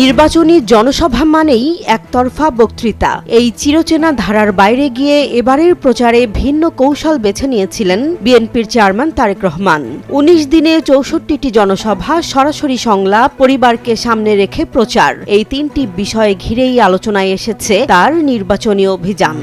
নির্বাচনী জনসভা মানেই একতরফা বক্তৃতা। এই চিরচেনা ধারার বাইরে গিয়ে এবারের প্রচারে ভিন্ন কৌশল বেছে নিয়েছিলেন বিএনপির চেয়ারম্যান তারেক রহমান। উনিশ দিনে চৌষট্টিটি জনসভা, সরাসরি সংলাপ, পরিবারকে সামনে রেখে প্রচার। এই তিনটি বিষয় ঘিরেই আলোচনায় এসেছে তার নির্বাচনী অভিযান।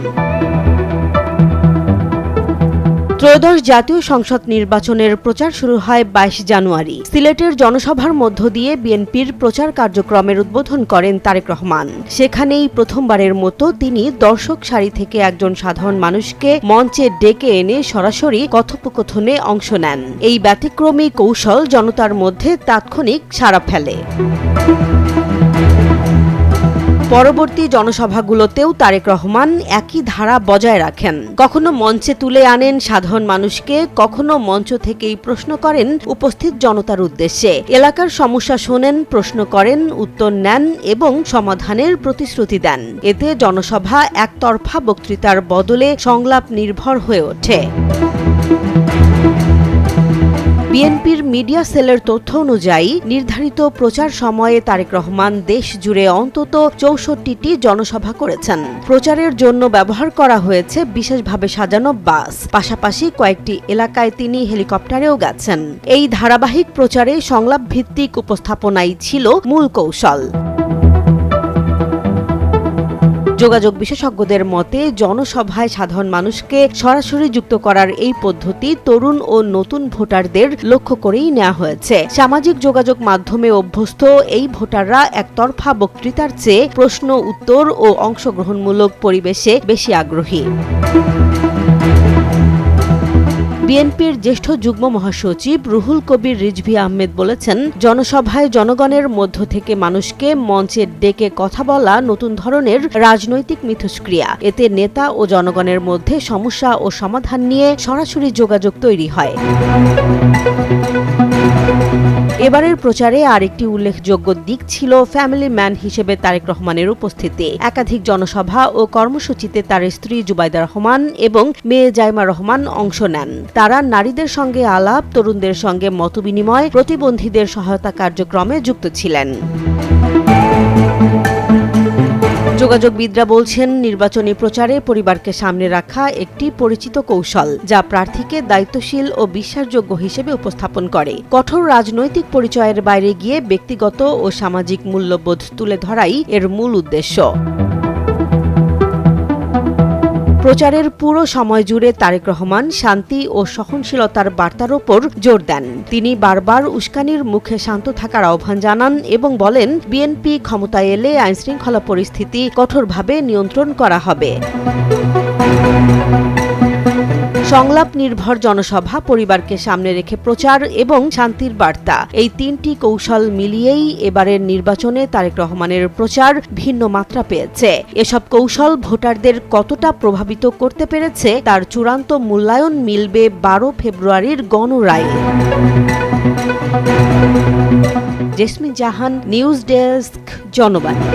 ত্রয়োদশ জাতীয় সংসদ নির্বাচনের প্রচার শুরু হয় বাইশ জানুয়ারি। সিলেটের জনসভার মধ্য দিয়ে বিএনপির প্রচার কার্যক্রমের উদ্বোধন করেন তারেক রহমান। সেখানেই প্রথমবারের মতো তিনি দর্শক সারি থেকে একজন সাধারণ মানুষকে মঞ্চে ডেকে এনে সরাসরি কথোপকথনে অংশ নেন। এই ব্যতিক্রমী কৌশল জনতার মধ্যে তাৎক্ষণিক সাড়া ফেলে। পরবর্তী জনসভাগুলোতেও তারেক রহমান একই ধারা বজায় রাখেন। কখনো মঞ্চে তুলে আনেন সাধারণ মানুষকে, কখনো মঞ্চ থেকেই প্রশ্ন করেন উপস্থিত জনতার উদ্দেশ্যে। এলাকার সমস্যা শোনেন, প্রশ্ন করেন, উত্তর নেন এবং সমাধানের প্রতিশ্রুতি দেন। এতে জনসভা একতরফা বক্তৃতার বদলে সংলাপ নির্ভর হয়ে ওঠে। বিএনপির মিডিয়া সেলের তথ্য অনুযায়ী, নির্ধারিত প্রচার সময়ে তারেক রহমান দেশ জুড়ে অন্তত চৌষট্টিটি জনসভা করেছেন। প্রচারের জন্য ব্যবহার করা হয়েছে বিশেষভাবে সাজানো বাস। পাশাপাশি কয়েকটি এলাকায় তিনি হেলিকপ্টারেও গেছেন। এই ধারাবাহিক প্রচারে সংলাপ ভিত্তিক উপস্থাপনাই ছিল মূল কৌশল। যোগাযোগ বিশেষজ্ঞদের মতে, জনসভায় সাধারণ মানুষকে সরাসরি যুক্ত করার এই পদ্ধতি তরুণ ও নতুন ভোটারদের লক্ষ্য করেই নেওয়া হয়েছে। সামাজিক যোগাযোগ মাধ্যমে অভ্যস্ত এই ভোটাররা একতরফা বক্তৃতার চেয়ে প্রশ্ন, উত্তর ও অংশগ্রহণমূলক পরিবেশে বেশি আগ্রহী। বিএনপির জ্যেষ্ঠ যুগ্ম মহাসচিব রুহুল কবির রিজভি আহমেদ বলেছেন, জনসভায় জনগণের মধ্য থেকে মানুষকে মঞ্চে ডেকে কথা বলা নতুন ধরনের রাজনৈতিক মিথস্ক্রিয়া। এতে নেতা ও জনগণের মধ্যে সমস্যা ও সমাধান নিয়ে সরাসরি যোগাযোগ তৈরি হয়। এবারের প্রচারে আরেকটি উল্লেখযোগ্য দিক ছিল ফ্যামিলি ম্যান হিসেবে তারেক রহমানের উপস্থিতি। একাধিক জনসভা ও কর্মসূচিতে তার স্ত্রী জুবাইদা রহমান এবং মেয়ে জাইমা রহমান অংশ নেন। তারা নারীদের সঙ্গে আলাপ, তরুণদের সঙ্গে মতবিনিময়, প্রতিবন্ধীদের সহায়তা কার্যক্রমে যুক্ত ছিলেন। যোগাযোগবিদরা বলছেন, নির্বাচনী প্রচারে পরিবারকে সামনে রাখা একটি পরিচিত কৌশল, যা প্রার্থীকে দায়িত্বশীল ও বিশ্বাসযোগ্য হিসেবে উপস্থাপন করে। কঠোর রাজনৈতিক পরিচয়ের বাইরে গিয়ে ব্যক্তিগত ও সামাজিক মূল্যবোধ তুলে ধরাই এর মূল উদ্দেশ্য। প্রচারের পুরো সময় জুড়ে তারেক রহমান শান্তি ও সহনশীলতার বার্তার ওপর জোর দেন। তিনি বারবার উস্কানির মুখে শান্ত থাকার আহ্বান জানান এবং বলেন, বিএনপি ক্ষমতায় এলে আইনশৃঙ্খলা পরিস্থিতি কঠোরভাবে নিয়ন্ত্রণ করা হবে। সংলাপ নির্ভর জনসভা পরিবারকে সামনে রেখে প্রচার এবং শান্তির বার্তা। এই তিনটি কৌশল মিলিয়েই এবারের নির্বাচনে তারেক রহমানের প্রচার ভিন্ন মাত্রা পেয়েছে। এসব কৌশল ভোটারদের কতটা প্রভাবিত করতে পেরেছে তার চূড়ান্ত মূল্যায়ন মিলবে বারো ফেব্রুয়ারির গণরায়ে। Jasmine Jahan, news desk, Janobani.